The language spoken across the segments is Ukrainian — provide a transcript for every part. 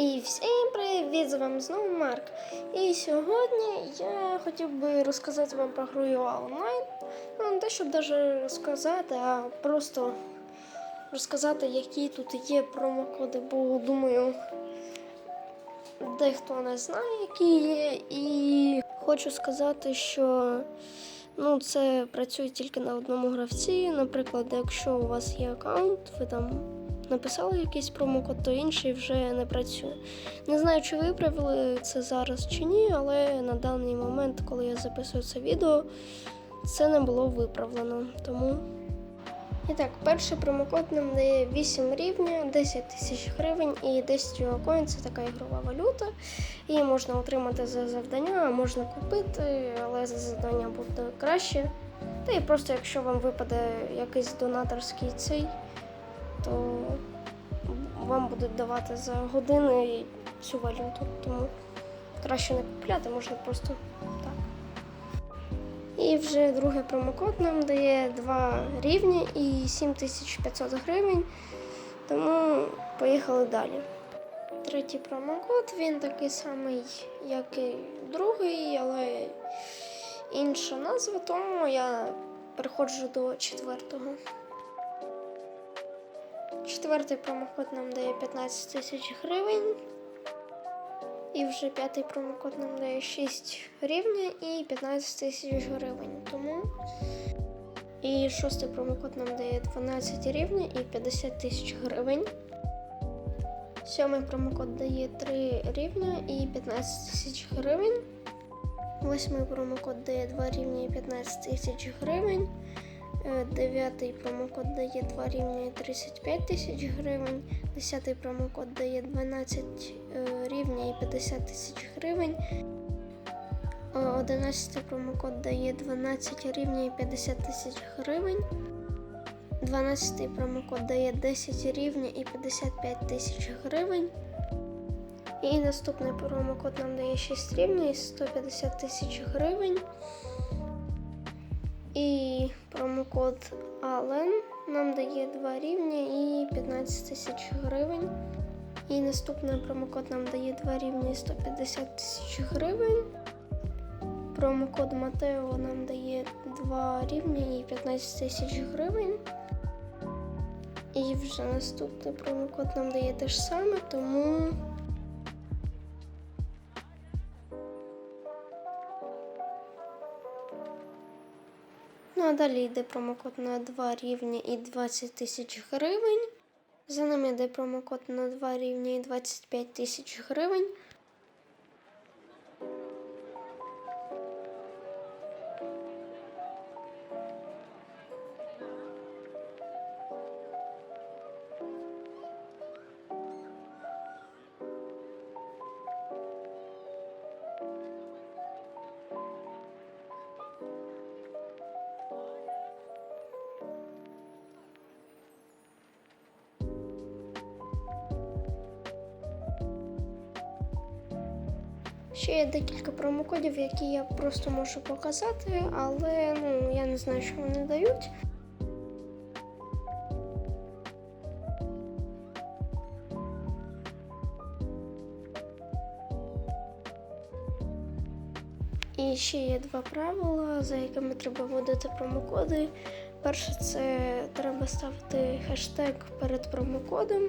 І всім привіт! З вами знову Марк. І сьогодні я хотів би розказати вам про гру UA Online. Ну, не те, щоб даже розказати, а просто розказати, які тут є промокоди, бо думаю, дехто не знає, які є. І хочу сказати, що ну, це працює тільки на одному гравці. Наприклад, якщо у вас є аккаунт, ви там написали якийсь промокод, то інший вже не працює. Не знаю, чи виправили це зараз чи ні, але на даний момент, коли я записую це відео, це не було виправлено. Тому. І так, перший промокод нам дає 8 рівня, 10 тисяч гривень і 10 юакоін це така ігрова валюта. Її можна отримати за завдання, можна купити, але за завдання буде краще. Та і просто якщо вам випаде якийсь донаторський цей, то вам будуть давати за години цю валюту. Тому краще не купляти, можна просто так. І вже другий промокод нам дає 2 рівні і 7500 гривень. Тому поїхали далі. Третій промокод, він такий самий, як і другий, але інша назва, тому я переходжу до четвертого. Четвертий промокод нам дає 15 тисяч гривень. І вже п'ятий промокод нам дає 6 рівня і 15 тисяч гривень. Тому. І шостий промокод нам дає 12 рівня і 50 тисяч гривень. Сьомий промокод дає 3 рівня і 15 тисяч гривень. Восьмий промокод дає 2 рівня і 15 тисяч гривень. Е, Дев'ятий промокод дає 2 рівня і 35 тисяч гривень. Десятий промокод дає 12 е, рівня і 50 тисяч гривень. Е, Одинадцятий промокод дає 12 рівня і 50 тисяч гривень. 12 промокод дає 10 рівня і 55 тисяч гривень. І наступний промокод нам дає 6 рівня і 150 тисяч гривень. І промокод Ален нам дає 2 рівня і 15 тисяч гривень. І наступний промокод нам дає 2 рівня і 150 тисяч гривень. Промокод Матео нам дає 2 рівня і 15 тисяч гривень. І вже наступний промокод нам дає те ж саме, тому. Ну а далі йде промокод на 2 рівня і 20 тисяч гривень. За нами йде промокод на 2 рівня і 25 тисяч гривень. Ще є декілька промокодів, які я просто можу показати, але ну, я не знаю, що вони дають. І ще є два правила, за якими треба вводити промокоди. Перше, це треба ставити хештег перед промокодом,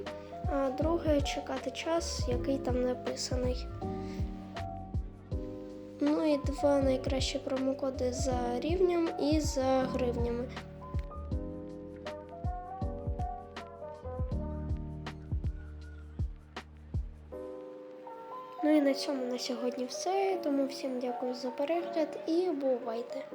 а друге чекати час, який там написаний. Ну і два найкращі промокоди за рівнем і за гривнями. Ну і на цьому на сьогодні все. Тому всім дякую за перегляд і бувайте!